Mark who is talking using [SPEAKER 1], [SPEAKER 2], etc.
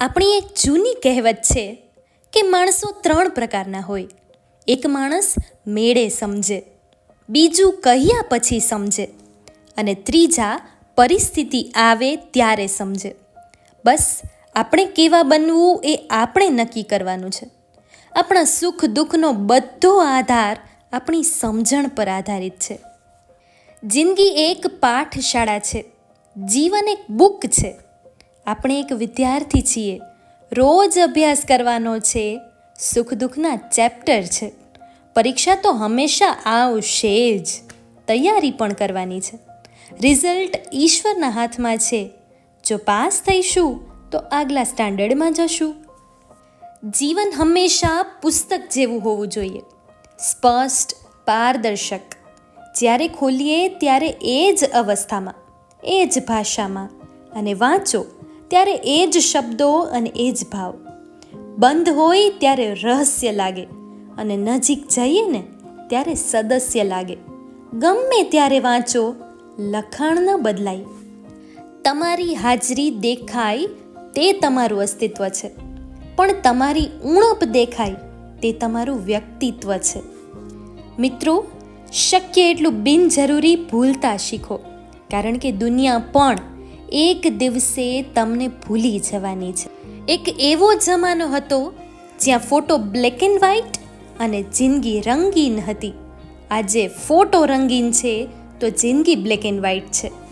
[SPEAKER 1] આપણી એક જૂની કહેવત છે કે માણસો ત્રણ પ્રકારના હોય. એક માણસ મેળે સમજે, બીજું કહ્યા પછી સમજે અને ત્રીજા પરિસ્થિતિ આવે ત્યારે સમજે. બસ આપણે કેવા બનવું એ આપણે નક્કી કરવાનું છે. આપણા સુખ દુઃખનો બધો આધાર આપણી સમજણ પર આધારિત છે. જિંદગી એક પાઠશાળા છે, જીવન એક બુક છે. આપણે એક વિદ્યાર્થી છીએ. રોજ અભ્યાસ કરવાનો છે. સુખ દુઃખના ચેપ્ટર છે. પરીક્ષા તો હંમેશા આવશે જ. તૈયારી પણ કરવાની છે. રિઝલ્ટ ઈશ્વરના હાથમાં છે. જો પાસ થઈશું, તો આગલા સ્ટાન્ડર્ડમાં જશું. જીવન હંમેશા પુસ્તક જેવું હોવું જોઈએ. સ્પષ્ટ, પારદર્શક. જ્યારે ખોલીએ, ત્યારે એ જ અવસ્થામાં, એ જ ભાષામાં. અને વાંચો. ત્યારે એ જ શબ્દો અને એ જ ભાવ. બંધ હોય ત્યારે રહસ્ય લાગે અને નજીક જઈએ ને ત્યારે સદસ્ય લાગે. ગમે ત્યારે વાંચો, લખાણ ન બદલાય. તમારી હાજરી દેખાય તે તમારું અસ્તિત્વ છે. પણ તમારી ઉણપ દેખાય તે તમારું વ્યક્તિત્વ છે. મિત્રો, શક્ય એટલું બિનજરૂરી ભૂલતા શીખો. કારણ કે દુનિયા પણ એક દિવસે તમને ભૂલી જવાની છે. એક એવો જમાનો હતો જ્યાં ફોટો બ્લેક એન્ડ વ્હાઇટ અને જિંદગી રંગીન હતી. આજે ફોટો રંગીન છે તો જિંદગી બ્લેક એન્ડ વ્હાઇટ છે.